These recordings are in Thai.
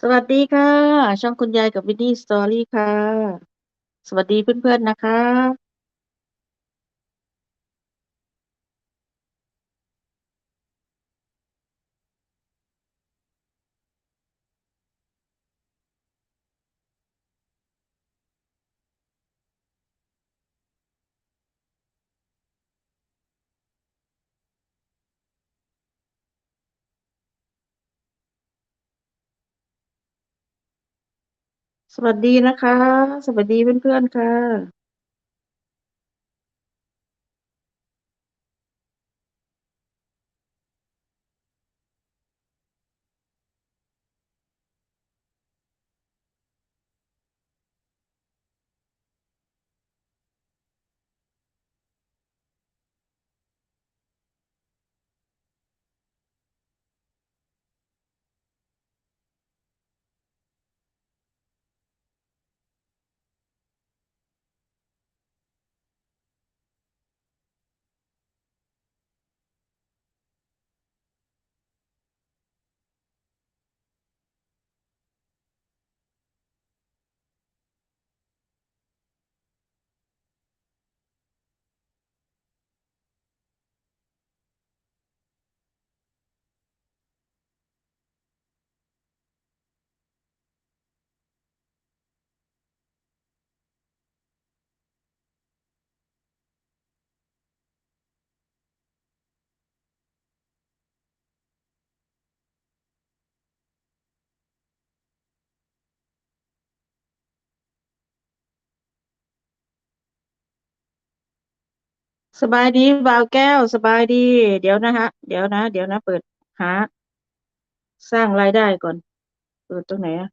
สวัสดีค่ะ ช่องคุณยายกับวินนี่สตอรี่ค่ะ สวัสดีเพื่อนๆนะคะ สวัสดีนะคะ สวัสดีเพื่อนๆค่ะ สบายดีบ่าวแก้วสบายดี เดี๋ยวนะฮะ เดี๋ยวนะ เดี๋ยวนะ เปิดหา สร้างรายได้ก่อน เปิดตรงไหนอะ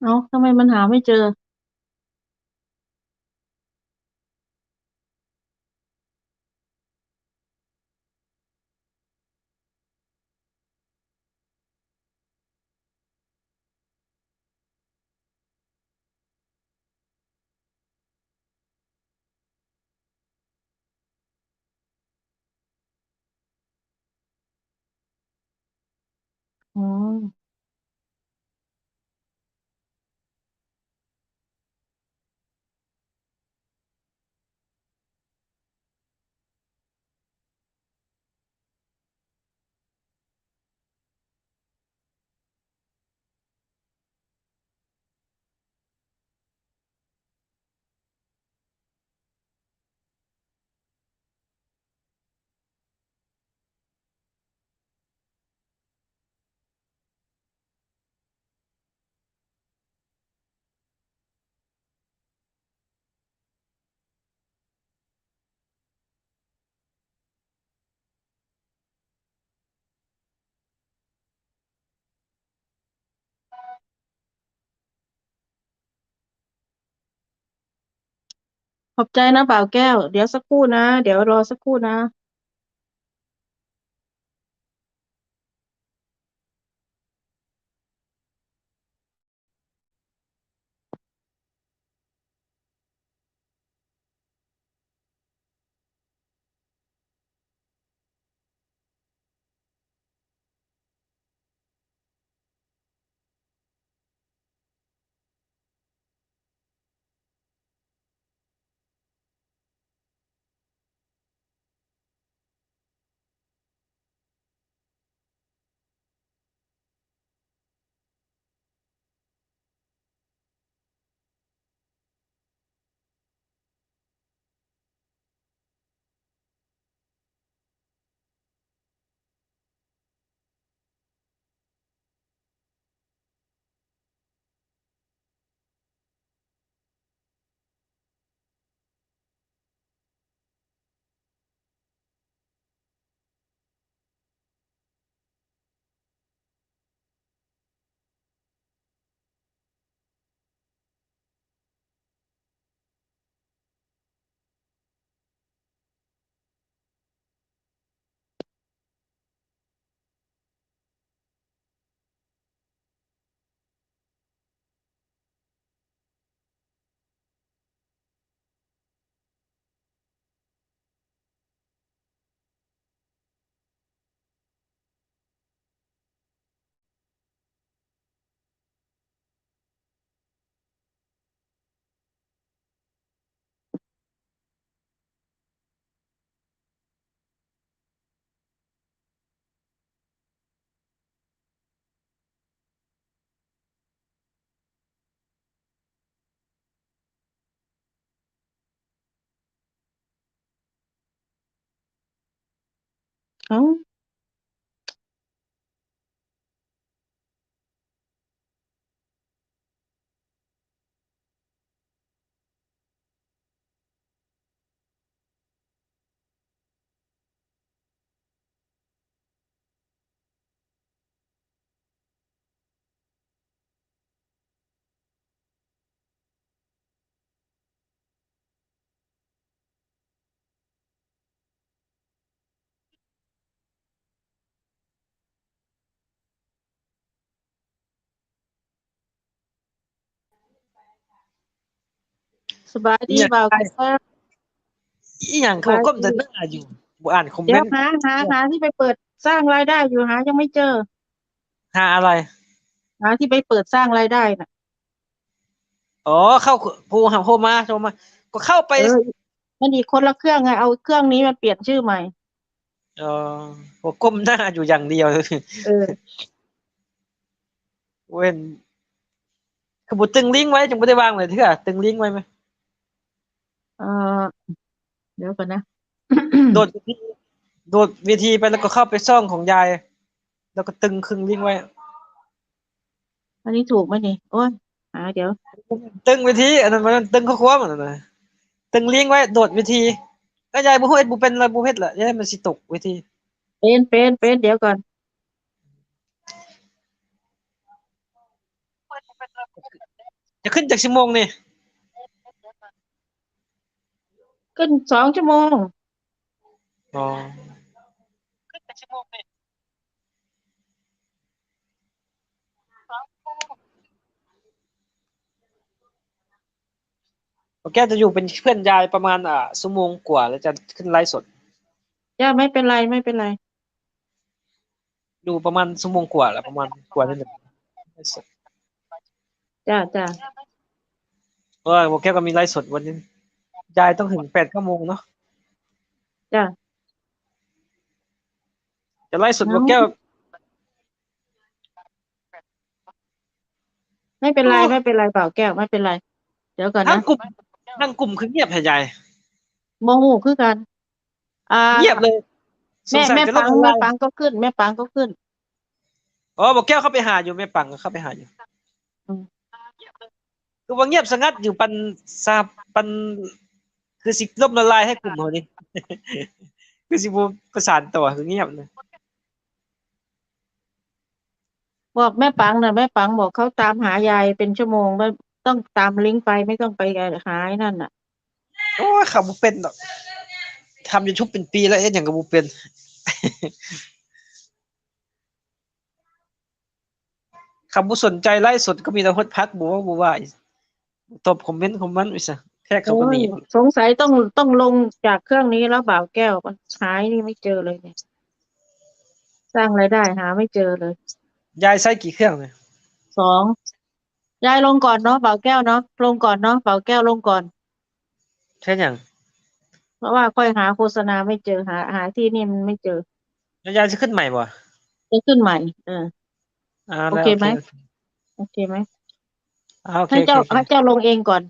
เอ้าทำไมมันหาไม่เจออ๋อ ขอบใจนะบ่าวแก้ว เดี๋ยวสักครู่นะ เดี๋ยวรอสักครู่นะ เสบายดีอยากบ่าวได้แก้วอีหยังเขาก้มแต่หน้าอยู่บ่อ่านคอมเมเดี๋ยวนต์หาหาหาที่ไปเปิดสร้างรายได้อยู่หายังไม่เจอ หาอะไร หาที่ไปเปิดสร้างรายได้น่ะอ๋อเข้าผู้หาโทรมาโทรมา ก็เข้าไป เออมันอีกคนละเครื่องไงเอาเครื่องนี้มาเปลี่ยนชื่อใหม่เออผมก้มหน้าอยู่อย่างเดียว เออเว้นคือบ่ตึงลิงก์ไว้จังบ่ได้วางเลยเถื่อตึงลิงก์ไว้ไหม เออเดี๋ยวก่อนนะ โดดเวทีโดดเวทีไปแล้วก็เข้าไปซ่องของยาย แล้วก็ตึงครึ่งลิงก์ไว้ อันนี้ถูกไหมนี่โอ้ยหาเดี๋ยว ตึงเวทีอันนั้นมันตึงข้อความอันนั้นน่ะตึงลิงก์ไว้โดดเวทีก็ยายบ่ฮู้เฮ็ดบ่เป็นอะไรบ่เฮ็ดล่ะยายมันสิตกเวทีเป็นเป็นเป็นเดี๋ยวก่อน จะขึ้นจากชั่วโมงนี่ ขึ้นสองชั่วโมงอ๋อโอเคจะอยู่เป็นเพื่อนยายประมาณอ่าชั่วโมงกว่าแล้วจะขึ้นไลฟ์สดจ้าไม่เป็นไรไม่เป็นไร ดูประมาณชั่วโมงกว่าแล้วประมาณกว่านิดหนึ่งไลฟ์สดจ้าจ้าเออโอเคก็มีไลฟ์สดวันนี้ ยายต้องถึงแปดเก้าโมงเนาะจ้าจะไลฟ์สดเอ้าโอเคไม่เป็นไรไม่เป็นไรเปล่าแก้วไม่เป็นไร เดี๋ยวก่อนทั้นะงกลุ่มทั้งกลุ่มคือเงียบให้ยายโมโหคือกัน อ่าเงียบเลยสแม่งสัยแม่จะลปับงทำแม่ลายปังก็ขึ้น แม่ปังก็ขึ้น อ๋อบอกแก้วเข้าไปหาอยู่แม่ปังก็เข้าไปหาอยู่อืม คือว่าเงียบสงัดอยู่ปันซาปัน คือสิล่มละลายให้กลุ่มเขานี่คือสิบูประสานตัวคือเงียบเลยบอกแม่ปังนะแม่ปังบอกเขาตามหายายเป็นชั่วโมงไม่ต้องตามลิงก์ไปไม่ต้องไปหาไอ้นั่นน่ะ โอ้ยขับบุเป็นหรอกทำยูทูบเป็นปีแล้วเอ๊ะอย่างกับบุเป็นขับบุสนใจไล่สดก็มีแต่ฮดพักบัวบัวว่าตอบคอมเมนต์ของมันวิสะ แค่เขาก็หนีโอ้ยสงสัยต้องต้องลงจากเครื่องนี้แล้วบ่าวแก้วมันหายนี่ไม่เจอเลยเนี่ย สร้างรายได้หาไม่เจอเลย ยายใช้กี่เครื่องเลยสองยายลงก่อนเนาะบ่าวแก้วเนาะลงก่อนเนาะบ่าวแก้วลงก่อน ใช่ยังเพราะว่าค่อยหาโฆษณาไม่เจอหาหาที่นี่มันไม่เจอแล้วยายจะขึ้นใหม่บ่จะขึ้นใหม่ เอออ่าโอเคไหม โอเคไหมอ่าโอเคให้โอเจ้าเคโอเคให้เจ้าลงเองก่อน